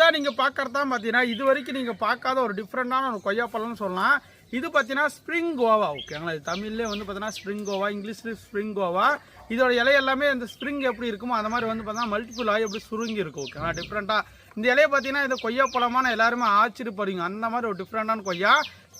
தான் நீங்கள் பார்க்கறது பார்த்தீங்கன்னா இது வரைக்கும் நீங்கள் பார்க்காத ஒரு டிஃப்ரெண்டான ஒரு கொய்யாப்பழம்னு சொல்லலாம். இது பார்த்தீங்கன்னா ஸ்ப்ரிங் கோவா ஓகேங்களா இது தமிழ்லேயே வந்து பார்த்தீங்கன்னா ஸ்ப்ரிங் கோவா இங்கிலீஷ்லேயும் ஸ்ப்ரிங் கோவா இதோட இலை எல்லாமே இந்த ஸ்ப்ரிங் எப்படி இருக்குமோ அந்த மாதிரி வந்து பார்த்தீங்கன்னா மல்டிபிள் ஆகி எப்படி சுருங்கி இருக்கும் ஓகேங்களா டிஃப்ரெண்ட்டாக இந்த இலையை பார்த்தீங்கன்னா இந்த கொய்யாப்பழமான எல்லாருமே ஆச்சரியப்படுவீங்க. அந்த மாதிரி ஒரு டிஃப்ரெண்டான கொய்யா.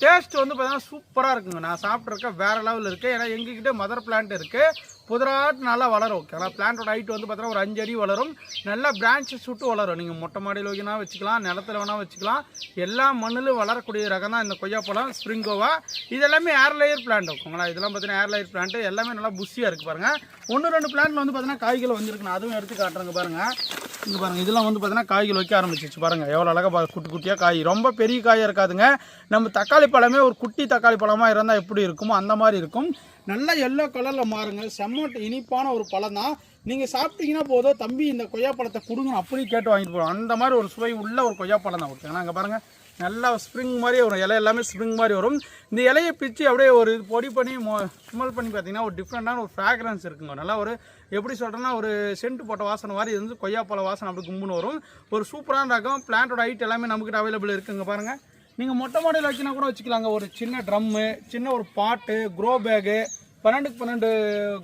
டேஸ்ட் வந்து பார்த்தீங்கன்னா சூப்பராக இருக்குங்க. நான் சாப்பிட்ருக்கேன் வேறு லெவலில் இருக்குது ஏன்னா எங்ககிட்ட மதர் பிளான்ட் இருக்குது புதராட்டு நல்லா வளரும் ஓகேங்களா பிளான்ட்டோட ஹைட் வந்து பார்த்தீங்கன்னா ஒரு அஞ்சு அடி வளரும். நல்லா பிரான்ச்சஸ் சுட்டு வளரும். நீங்கள் மொட்டை மாடியில் வேணால் வச்சுக்கலாம் நிலத்துல வேணால் வச்சுக்கலாம். எல்லா மண்ணிலும் வளரக்கூடிய ரகம் தான் இந்த கொய்யாப்பழம் ஸ்ப்ரிங் இது இதெல்லாமே ஏர் லேயர் பிளான்ட் இருக்குங்களா இதெல்லாம் பார்த்தீங்கன்னா ஏர் லேயர் பிளான்ட் எல்லாமே நல்லா புஷியாக இருக்குது பாருங்கள் ஒன்று ரெண்டு பிளான்ட்ல வந்து பார்த்தீங்கன்னா காய்கள் வந்திருக்கு அதுவும் எடுத்து காட்டுறேங்க பாருங்கள் இங்கே பாருங்கள் இதெல்லாம் வந்து பார்த்தீங்கன்னா காய்கள் வைக்க ஆரம்பிச்சிச்சு பாருங்கள் எவ்வளோ அழகாக பா குட்டி குட்டியாக காய். ரொம்ப பெரிய காயாக இருக்காதுங்க. நம்ம தக்காளி பழமே ஒரு குட்டி தக்காளி பழமாக இருந்தால் எப்படி இருக்குமோ அந்த மாதிரி இருக்கும். நல்லா எல்லோ கலரில் மாறுங்க. செம்ம இனிப்பான ஒரு பழம் தான். நீங்கள் சாப்பிட்டீங்கன்னா போதும். தம்பி இந்த கொய்யாப்பழத்தை கொடுங்க அப்படி கேட்டு வாங்கிட்டு போகிறோம் அந்த மாதிரி ஒரு சுவை உள்ள ஒரு கொய்யாப்பழம் தான் ஓகேங்களா அங்கே பாருங்கள் நல்லா ஸ்ப்ரிங் மாதிரி வரும். இலை எல்லாமே ஸ்ப்ரிங் மாதிரி வரும். இந்த இலையை பிச்சு அப்படியே ஒரு பொடி பண்ணி மோ ஸ்மெல் பண்ணி பார்த்தீங்கன்னா ஒரு டிஃப்ரெண்ட்டான ஒரு ஃப்ராக்ரன்ஸ் இருக்குங்க. நல்லா ஒரு எப்படி சொல்கிறேன்னா ஒரு சென்ட் போட்ட வாசனை மாதிரி இது வந்து கொய்யாப்பழ வாசனை அப்படி கும்புன்னு வரும். ஒரு சூப்பரான ரகம் பிளான்ட்டோட ஹைட் எல்லாமே நமக்கிட்ட அவைலபிள் இருக்குங்க பாருங்கள் நீங்கள் மொட்டை மாடியில் வச்சுனா கூட வச்சுக்கலாங்க. ஒரு சின்ன ட்ரம்மு சின்ன ஒரு பாட்டு க்ரோ பேகு பன்னெண்டுக்கு பன்னெண்டு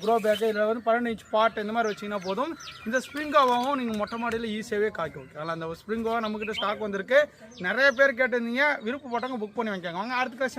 க்ரோ பேக்கு இதில் வந்து பன்னெண்டு இன்ச் பாட் இந்த மாதிரி வச்சிங்கன்னா போதும். இந்த ஸ்ப்ரிங்கோவாவும் நீங்கள் மொட்டை மாடியில் ஈஸியாகவே காய்க்கும் அதனால் அந்த ஸ்ப்ரிங்கோவா நம்மக்கிட்ட ஸ்டாக் வந்திருக்கு. நிறைய பேர் கேட்டிருந்தீங்க விருப்பப்பட்டவங்க புக் பண்ணி வாங்கிக்காங்க அடுத்த கொஸ்டின்